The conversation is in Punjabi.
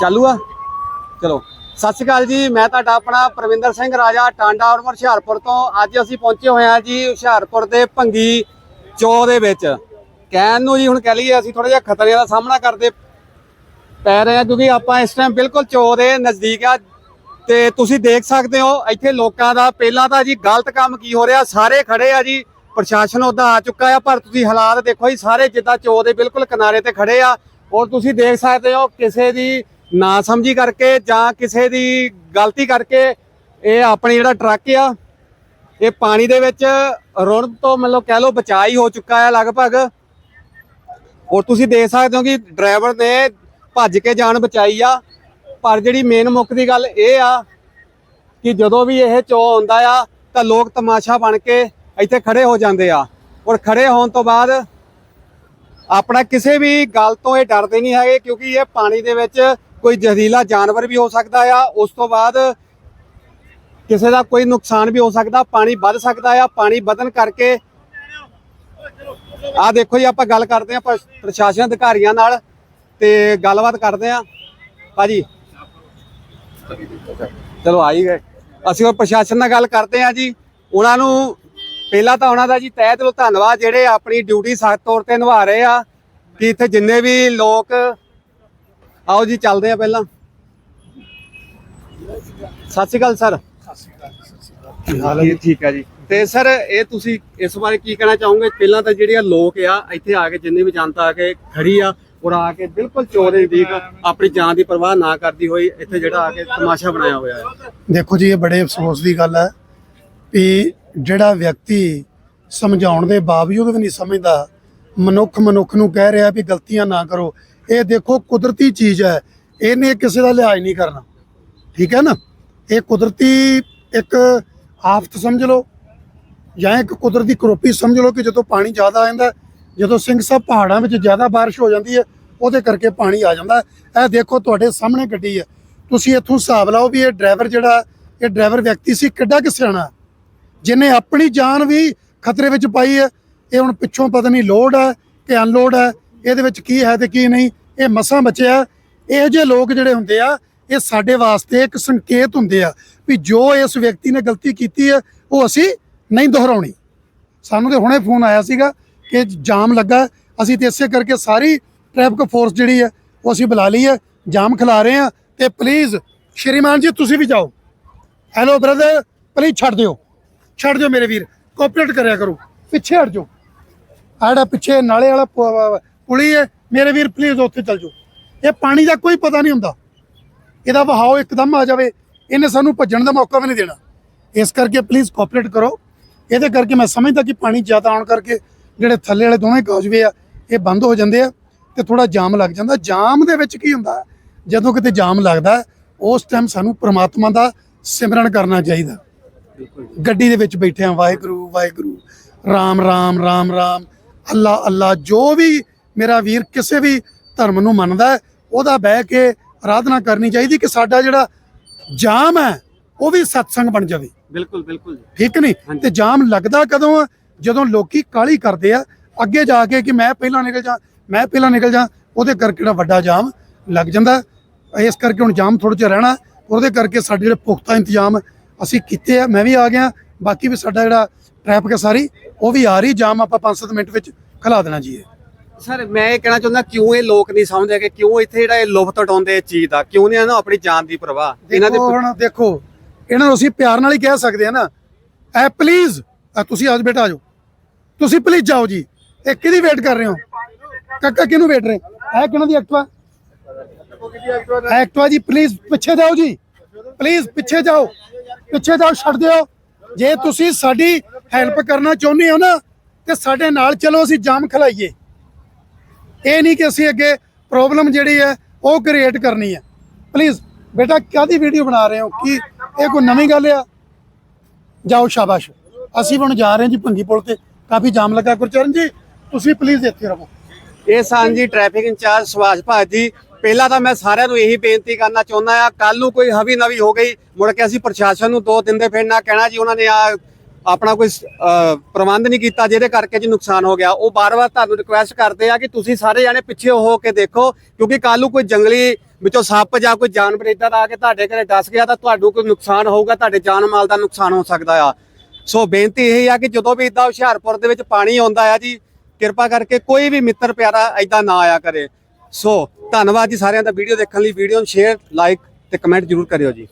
ਚਾਲੂ ਆ ਚਲੋ। ਸਤਿ ਸ਼੍ਰੀ ਅਕਾਲ ਜੀ, ਮੈਂ ਤੁਹਾਡਾ ਆਪਣਾ ਪ੍ਰਵਿੰਦਰ ਸਿੰਘ, ਰਾਜਾ ਟਾਂਡਾ ਔਰ ਹੁਸ਼ਿਆਰਪੁਰ ਤੋਂ। ਅੱਜ ਅਸੀਂ ਪਹੁੰਚੇ ਹੋਏ ਹਾਂ ਜੀ ਹੁਸ਼ਿਆਰਪੁਰ ਦੇ ਭੰਗੀ ਚੌ ਦੇ ਵਿੱਚ। ਕਹਿਣ ਨੂੰ ਜੀ ਹੁਣ ਕਹਿ ਲਈਏ, ਅਸੀਂ ਥੋੜਾ ਜਿਹਾ ਖਤਰੇ ਦਾ ਸਾਹਮਣਾ ਕਰਦੇ ਪੈ ਰਹੇ ਹਾਂ, ਕਿਉਂਕਿ ਆਪਾਂ ਇਸ ਟਾਈਮ ਬਿਲਕੁਲ ਚੌ ਦੇ ਨਜ਼ਦੀਕ ਆ। ਤੇ ਤੁਸੀਂ ਦੇਖ ਸਕਦੇ ਹੋ, ਇੱਥੇ ਲੋਕਾਂ ਦਾ ਪਹਿਲਾਂ ਤਾਂ ਜੀ ਗਲਤ ਕੰਮ ਕੀ ਹੋ ਰਿਹਾ? ਸਾਰੇ ਖੜੇ ਆ ਜੀ। ਪ੍ਰਸ਼ਾਸਨ ਉਹਦਾ ਆ ਚੁੱਕਾ ਆ, ਪਰ ਤੁਸੀਂ ਹਾਲਾਤ ਦੇਖੋ ਜੀ, ਸਾਰੇ ਜਿੱਦਾਂ ਚੋ ਦੇ ਬਿਲਕੁਲ ਕਿਨਾਰੇ ਤੇ ਖੜੇ ਆ। ਔਰ ਤੁਸੀਂ ਦੇਖ ਸਕਦੇ ਹੋ ਕਿਸੇ ਦੀ ਨਾ ਸਮਝੀ ਕਰਕੇ ਜਾਂ ਕਿਸੇ ਦੀ ਗਲਤੀ ਕਰਕੇ ਇਹ ਆਪਣੀ ਜਿਹੜਾ ਟਰੱਕ ਆ, ਇਹ ਪਾਣੀ ਦੇ ਵਿੱਚ ਰੁੜਨ ਤੋਂ ਮਤਲਬ ਕਹਿ ਲਓ ਬਚਾਅ ਹੀ ਹੋ ਚੁੱਕਾ ਹੈ ਲਗਭਗ। ਔਰ ਤੁਸੀਂ ਦੇਖ ਸਕਦੇ ਹੋ ਕਿ ਡਰਾਈਵਰ ਨੇ ਭੱਜ ਕੇ ਜਾਨ ਬਚਾਈ ਆ। ਪਰ ਜਿਹੜੀ ਮੇਨ ਮੁੱਖ ਦੀ ਗੱਲ ਇਹ ਆ ਕਿ ਜਦੋਂ ਵੀ ਇਹ ਚੋ ਆਉਂਦਾ ਆ ਤਾਂ ਲੋਕ ਤਮਾਸ਼ਾ ਬਣ ਕੇ ਇੱਥੇ ਖੜੇ ਹੋ ਜਾਂਦੇ ਆ। ਔਰ ਖੜੇ ਹੋਣ ਤੋਂ ਬਾਅਦ ਆਪਣਾ ਕਿਸੇ ਵੀ ਗੱਲ ਤੋਂ ਇਹ ਡਰਦੇ ਨਹੀਂ ਹੈਗੇ, ਕਿਉਂਕਿ ਇਹ ਪਾਣੀ ਦੇ ਵਿੱਚ ਕੋਈ ਜ਼ਹਿਰੀਲਾ ਜਾਨਵਰ ਵੀ ਹੋ ਸਕਦਾ ਆ। ਉਸ ਤੋਂ ਬਾਅਦ ਕਿਸੇ ਦਾ ਕੋਈ ਨੁਕਸਾਨ ਵੀ ਹੋ ਸਕਦਾ, ਪਾਣੀ ਵੱਧ ਸਕਦਾ ਆ। ਪਾਣੀ ਵਧਣ ਕਰਕੇ ਆ ਦੇਖੋ ਜੀ, ਆਪਾਂ ਗੱਲ ਕਰਦੇ ਆ ਪ੍ਰਸ਼ਾਸਨ ਅਧਿਕਾਰੀਆਂ ਨਾਲ ਤੇ ਗੱਲਬਾਤ ਕਰਦੇ ਆ ਭਾਜੀ। ਚਲੋ ਆਈ ਗਏ। ਅਸੀਂ ਉਹ ਪ੍ਰਸ਼ਾਸਨ ਨਾਲ ਗੱਲ ਕਰਦੇ ਆ ਜੀ। ਉਹਨਾਂ ਨੂੰ ਪਹਿਲਾਂ ਤਾਂ ਉਹਨਾਂ ਦਾ ਜੀ ਤਹਿ ਦਿਲੋਂ ਧੰਨਵਾਦ ਜਿਹੜੇ ਆਪਣੀ ਡਿਊਟੀ ਸਖਤ ਤੌਰ ਤੇ ਨਿਭਾ ਰਹੇ ਆ ਕਿ ਇੱਥੇ ਜਿੰਨੇ ਵੀ ਲੋਕ ਆਓ ਜੀ ਚੱਲਦੇ ਆ ਪਹਿਲਾਂ। ਸਤਿ ਸ਼੍ਰੀ ਅਕਾਲ ਸਰ। ਕੀ ਹਾਲ ਹੈ ਠੀਕ ਹੈ ਜੀ। ਤੇ ਸਰ ਇਹ ਤੁਸੀਂ ਇਸ ਬਾਰੇ ਕੀ ਕਹਿਣਾ ਚਾਹੋਗੇ? ਪਹਿਲਾਂ ਤਾਂ ਜਿਹੜੇ ਆ ਲੋਕ ਆ ਇੱਥੇ ਆ ਕੇ ਜਿੰਨੇ ਵੀ ਜਨਤਾ ਆ ਕੇ ਖੜੀ ਆ ਔਰ ਆ ਕੇ ਬਿਲਕੁਲ ਚੋਰ ਦੇ ਨਜ਼ਦੀਕ ਆਪਣੀ ਜਾਨ ਦੀ ਪਰਵਾਹ ਨਾ ਕਰਦੀ ਹੋਈ ਇੱਥੇ ਜਿਹੜਾ ਆ ਕੇ ਤਮਾਸ਼ਾ ਬਣਾਇਆ ਹੋਇਆ ਹੈ। ਦੇਖੋ ਜੀ ਇਹ ਬੜੇ ਅਫਸੋਸ ਦੀ ਗੱਲ ਹੈ ਵੀ ਜਿਹੜਾ ਵਿਅਕਤੀ ਸਮਝਾਉਣ ਦੇ ਬਾਵਜੂਦ ਵੀ ਨਹੀਂ ਸਮਝਦਾ, ਮਨੁੱਖ ਮਨੁੱਖ ਨੂੰ ਕਹਿ ਰਿਹਾ ਵੀ ਗਲਤੀਆਂ ਨਾ ਕਰੋ। ਇਹ ਦੇਖੋ ਕੁਦਰਤੀ ਚੀਜ਼ ਹੈ, ਇਹਨੇ ਕਿਸੇ ਦਾ ਲਿਹਾਜ਼ ਨਹੀਂ ਕਰਨਾ। ਠੀਕ ਹੈ ਨਾ? ਇਹ ਕੁਦਰਤੀ ਇੱਕ ਆਫਤ ਸਮਝ ਲਓ ਜਾਂ ਇੱਕ ਕੁਦਰਤੀ ਕਰੋਪੀ ਸਮਝ ਲਓ ਕਿ ਜਦੋਂ ਪਾਣੀ ਜ਼ਿਆਦਾ ਆ ਜਾਂਦਾ, ਜਦੋਂ ਸਿੰਘ ਸਾਹਿਬ ਪਹਾੜਾਂ ਵਿੱਚ ਜ਼ਿਆਦਾ ਬਾਰਿਸ਼ ਹੋ ਜਾਂਦੀ ਹੈ, ਉਹਦੇ ਕਰਕੇ ਪਾਣੀ ਆ ਜਾਂਦਾ। ਇਹ ਦੇਖੋ ਤੁਹਾਡੇ ਸਾਹਮਣੇ ਗੱਡੀ ਹੈ। ਤੁਸੀਂ ਇੱਥੋਂ ਹਿਸਾਬ ਲਾਓ ਵੀ ਇਹ ਡਰਾਈਵਰ ਜਿਹੜਾ, ਇਹ ਡਰਾਈਵਰ ਵਿਅਕਤੀ ਸੀ, ਕਿੱਡਾ ਕਿ ਸਿਆਣਾ। ਜਿਹਨੇ ਆਪਣੀ ਜਾਨ ਵੀ ਖਤਰੇ ਵਿੱਚ ਪਾਈ ਹੈ, ਇਹ ਹੁਣ ਪਿੱਛੋਂ ਪਤਾ ਨਹੀਂ ਲੋਡ ਹੈ ਕਿ ਅਨਲੋਡ ਹੈ, ਇਹਦੇ ਵਿੱਚ ਕੀ ਹੈ ਤੇ ਕੀ ਨਹੀਂ, ਇਹ ਮਸਾਂ ਬਚਿਆ ਇਹ ਜਿਹੇ ਲੋਕ ਜਿਹੜੇ ਹੁੰਦੇ ਆ, ਇਹ ਸਾਡੇ ਵਾਸਤੇ ਇੱਕ ਸੰਕੇਤ ਹੁੰਦੇ ਆ ਵੀ ਜੋ ਇਸ ਵਿਅਕਤੀ ਨੇ ਗਲਤੀ ਕੀਤੀ ਹੈ, ਉਹ ਅਸੀਂ ਨਹੀਂ ਦੁਹਰਾਉਣੀ। ਸਾਨੂੰ ਤੇ ਹੁਣੇ ਫੋਨ ਆਇਆ ਸੀਗਾ ਕਿ ਜਾਮ ਲੱਗਾ ਅਸੀਂ ਤੇ ਇਸੇ ਕਰਕੇ ਸਾਰੀ ਟ੍ਰੈਫਿਕ ਫੋਰਸ ਜਿਹੜੀ ਹੈ, ਉਹ ਅਸੀਂ ਬੁਲਾ ਲਈ ਹੈ। ਜਾਮ ਖਿਲਾ ਰਹੇ ਆ ਤੇ ਪਲੀਜ਼ ਸ਼੍ਰੀਮਾਨ ਜੀ, ਤੁਸੀਂ ਵੀ ਜਾਓ। ਹੈਲੋ ਬ੍ਰਦਰ ਪਲੀਜ਼ ਛੱਡ ਦਿਓ। ਛੱਡ ਦਿਓ ਮੇਰੇ ਵੀਰ ਕੋਆਪਰੇਟ ਕਰਿਆ ਕਰੋ, ਪਿੱਛੇ ਹਟ ਜਾਓ। ਆਹ ਜਿਹੜਾ ਪਿੱਛੇ ਨਾਲੇ ਵਾਲਾ ਪੁਲੀ ਹੈ, ਮੇਰੇ ਵੀਰ ਪਲੀਜ਼ ਉੱਥੇ ਚੱਲ ਜਾਓ। ਇਹ ਪਾਣੀ ਦਾ ਕੋਈ ਪਤਾ ਨਹੀਂ ਹੁੰਦਾ। ਇਹਦਾ ਵਹਾਓ ਇੱਕਦਮ ਆ ਜਾਵੇ, ਇਹਨੇ ਸਾਨੂੰ ਭੱਜਣ ਦਾ ਮੌਕਾ ਵੀ ਨਹੀਂ ਦੇਣਾ। ਇਸ ਕਰਕੇ ਪਲੀਜ਼ ਕੋਆਪਰੇਟ ਕਰੋ। ਇਹਦੇ ਕਰਕੇ ਮੈਂ ਸਮਝਦਾ ਕਿ ਪਾਣੀ ਜ਼ਿਆਦਾ ਆਉਣ ਕਰਕੇ ਜਿਹੜੇ ਥੱਲੇ ਵਾਲੇ ਦੋਵੇਂ ਕਾਜਵੇ ਆ, ਇਹ ਬੰਦ ਹੋ ਜਾਂਦੇ ਆ ਤੇ ਥੋੜਾ ਜਾਮ ਲੱਗ ਜਾਂਦਾ। ਜਾਮ ਦੇ ਵਿੱਚ ਕੀ ਹੁੰਦਾ? ਜਦੋਂ ਕਿਤੇ ਜਾਮ ਲੱਗਦਾ, ਉਸ ਟਾਈਮ ਸਾਨੂੰ ਪ੍ਰਮਾਤਮਾ ਦਾ ਸਿਮਰਨ ਕਰਨਾ ਚਾਹੀਦਾ। ਗੱਡੀ ਦੇ ਵਿੱਚ ਬੈਠੇ ਆ ਵਾਹਿਗੁਰੂ ਵਾਹਿਗੁਰੂ। ਰਾਮ ਰਾਮ ਰਾਮ ਰਾਮ। ਅੱਲਾ ਅੱਲਾ ਜੋ ਵੀ ਮੇਰਾ ਵੀਰ ਕਿਸੇ ਵੀ ਧਰਮ ਨੂੰ ਮੰਨਦਾ ਉਹਦਾ ਬਹਿ ਕੇ ਆਰਾਧਨਾ ਕਰਨੀ ਚਾਹੀਦੀ ਕਿ ਸਾਡਾ ਜਿਹੜਾ ਜਾਮ ਹੈ ਉਹ ਵੀ ਸਤਸੰਗ ਬਣ ਜਾਵੇ। ਬਿਲਕੁਲ ਬਿਲਕੁਲ ਠੀਕ ਨਹੀਂ। ਤੇ ਜਾਮ ਲੱਗਦਾ ਕਦੋਂ ਆ? ਜਦੋਂ ਲੋਕੀ ਕਾਲੀ ਕਰਦੇ ਆ ਅੱਗੇ ਜਾ ਕੇ ਕਿ ਮੈਂ ਪਹਿਲਾਂ ਨਿਕਲ ਜਾ ਮੈਂ ਪਹਿਲਾਂ ਨਿਕਲ ਜਾ ਉਹਦੇ ਕਰਕੇ ਜਿਹੜਾ ਵੱਡਾ ਜਾਮ ਲੱਗ ਜਾਂਦਾ। ਇਸ ਕਰਕੇ ਹੁਣ ਜਾਮ ਥੋੜਾ ਜਿਹਾ ਰਹਿਣਾ ਉਹਦੇ ਕਰਕੇ ਸਾਡੇ ਜਿਹੜੇ ਪੁਖਤਾ ਇੰਤਜ਼ਾਮ ਅਸੀਂ ਕੀਤੇ ਆ ਮੈਂ ਵੀ ਆ ਗਿਆ ਬਾਕੀ ਵੀ ਸਾਡਾ ਜਿਹੜਾ ਟ੍ਰੈਫਿਕ ਹੈ ਸਾਰੀ ਉਹ ਵੀ ਆ ਰਹੀ ਜਾਮ ਆਪਾਂ 5-7 ਮਿੰਟ ਵਿੱਚ ਖਲਾ ਦੇਣਾ ਜੀ ਇਹ। ਸਰ ਮੈਂ ਇਹ ਕਹਿਣਾ ਚਾਹੁੰਦਾ ਕਿਉਂ ਇਹ ਲੋਕ ਨਹੀਂ ਸਮਝਦੇ ਕਿ ਕਿਉਂ ਇੱਥੇ ਜਿਹੜਾ ਇਹ ਲੁਫਤ ਉਠਾਉਂਦੇ ਇਸ ਚੀਜ਼ ਦਾ? ਕਿਉਂ ਨਹੀਂ ਇਹਨਾਂ ਨੂੰ ਆਪਣੀ ਜਾਨ ਦੀ ਪਰਵਾਹ? ਇਹਨਾਂ ਦੇ ਹੁਣ ਦੇਖੋ ਇਹਨਾਂ ਨੂੰ ਅਸੀਂ ਪਿਆਰ ਨਾਲ ਹੀ ਕਹਿ ਸਕਦੇ ਆ ਨਾ। ਐ ਪਲੀਜ਼ ਤੁਸੀਂ ਅੱਜ ਬੇਟਾ ਆਜੋ ਤੁਸੀਂ ਪਲੀਜ਼ ਜਾਓ ਜੀ। ਇਹ ਕਿਹਦੀ ਵੇਟ ਕਰ ਰਹੇ ਹੋ? ਕਾਕਾ ਕਿਹਨੂੰ ਵੇਟ ਰਹੇ? ਐ ਕਿਹਨਾਂ ਦੀ ਐਕਟਵਾ ਐਕਟਵਾ ਜੀ ਪਲੀਜ਼ ਪਿੱਛੇ ਜਾਓ ਜੀ। ਪਲੀਜ਼ ਪਿੱਛੇ ਜਾਓ। ਪਿੱਛੇ ਜਾਓ, ਛੱਡ ਦਿਓ। ਜੇ ਤੁਸੀਂ ਸਾਡੀ ਹੈਲਪ ਕਰਨਾ ਚਾਹੁੰਦੇ ਹੋ ਨਾ, ਤੇ ਸਾਡੇ ਨਾਲ ਚਲੋ, ਅਸੀਂ ਜਾਮ ਖਲਾਈਏ। ਇਹ ਨਹੀਂ ਕਿ ਅਸੀਂ ਅੱਗੇ ਪ੍ਰੋਬਲਮ ਜਿਹੜੀ ਹੈ, ਉਹ ਕ੍ਰੀਏਟ ਕਰਨੀ ਹੈ। ਪਲੀਜ਼ ਬੇਟਾ ਕਾਦੀ ਵੀਡੀਓ ਬਣਾ ਰਹੇ ਹੋ? ਕੀ, ਇਹ ਕੋਈ ਨਵੀਂ ਗੱਲ ਆ? ਜਾਓ, ਸ਼ਾਬਾਸ਼। ਅਸੀਂ ਹੁਣ ਜਾ ਰਹੇ ਹਾਂ ਜੀ ਭੰਗੀ ਪੁਲ ਤੇ। ਕਾਫੀ ਜਾਮ ਲੱਗਾ। ਗੁਰਚਰਨ ਜੀ, ਤੁਸੀਂ ਪਲੀਜ਼ ਇੱਥੇ ਰਹੋ। ਇਹ ਸਨ ਜੀ ਟ੍ਰੈਫਿਕ ਇੰਚਾਰਜ ਸੁਭਾਸ਼ ਭਾਜੀ ਪਹਿਲਾਂ ਤਾਂ ਮੈਂ ਸਾਰਿਆਂ ਨੂੰ ਇਹੀ ਬੇਨਤੀ ਕਰਨਾ ਚਾਹੁੰਦਾ ਆ ਕੱਲ ਨੂੰ ਕੋਈ ਹਵੀ ਨਵੀ ਹੋ ਗਈ, ਮੁੜ ਕੇ ਅਸੀਂ ਪ੍ਰਸ਼ਾਸਨ ਨੂੰ ਦੋ ਦਿਨ ਦੇ ਫਿਰ ਨਾ ਕਹਿਣਾ ਜੀ, ਉਹਨਾਂ ਨੇ ਆ ਆਪਣਾ ਕੋਈ ਪ੍ਰਬੰਧ ਨਹੀਂ ਕੀਤਾ ਜਿਹਦੇ ਕਰਕੇ ਜੀ ਨੁਕਸਾਨ ਹੋ ਗਿਆ। ਉਹ ਬਾਰ-ਬਾਰ ਤੁਹਾਨੂੰ ਰਿਕੁਐਸਟ ਕਰਦੇ ਆ ਕਿ ਤੁਸੀਂ ਸਾਰੇ ਜਾਣੇ ਪਿੱਛੇ ਹੋ ਕੇ ਦੇਖੋ, ਕਿਉਂਕਿ ਕੱਲ ਨੂੰ ਕੋਈ ਜੰਗਲੀ ਵਿੱਚੋਂ ਸੱਪ ਜਾਂ ਕੋਈ ਜਾਨਵਰ ਇਦਾਂ ਦਾ ਆ ਕੇ ਤੁਹਾਡੇ ਘਰੇ ਡਸ ਗਿਆ ਤਾਂ ਤੁਹਾਨੂੰ ਕੋਈ ਨੁਕਸਾਨ ਹੋਊਗਾ, ਤੁਹਾਡੇ ਜਾਨ ਮਾਲ ਦਾ ਨੁਕਸਾਨ ਹੋ ਸਕਦਾ ਆ। ਸੋ ਬੇਨਤੀ ਇਹ ਆ ਕਿ ਜਦੋਂ ਵੀ ਇਦਾਂ ਹੁਸ਼ਿਆਰਪੁਰ ਦੇ ਵਿੱਚ ਪਾਣੀ ਆਉਂਦਾ ਆ ਜੀ, ਕਿਰਪਾ ਕਰਕੇ ਕੋਈ ਵੀ ਮਿੱਤਰ ਪਿਆਰਾ ਇਦਾਂ ਨਾ ਆਇਆ ਕਰੇ। ਸੋ ਧੰਨਵਾਦ ਜੀ ਸਾਰਿਆਂ ਦਾ ਵੀਡੀਓ ਦੇਖਣ ਲਈ। ਵੀਡੀਓ ਨੂੰ ਸ਼ੇਅਰ ਲਾਈਕ ਤੇ ਕਮੈਂਟ ਜ਼ਰੂਰ ਕਰਿਓ ਜੀ।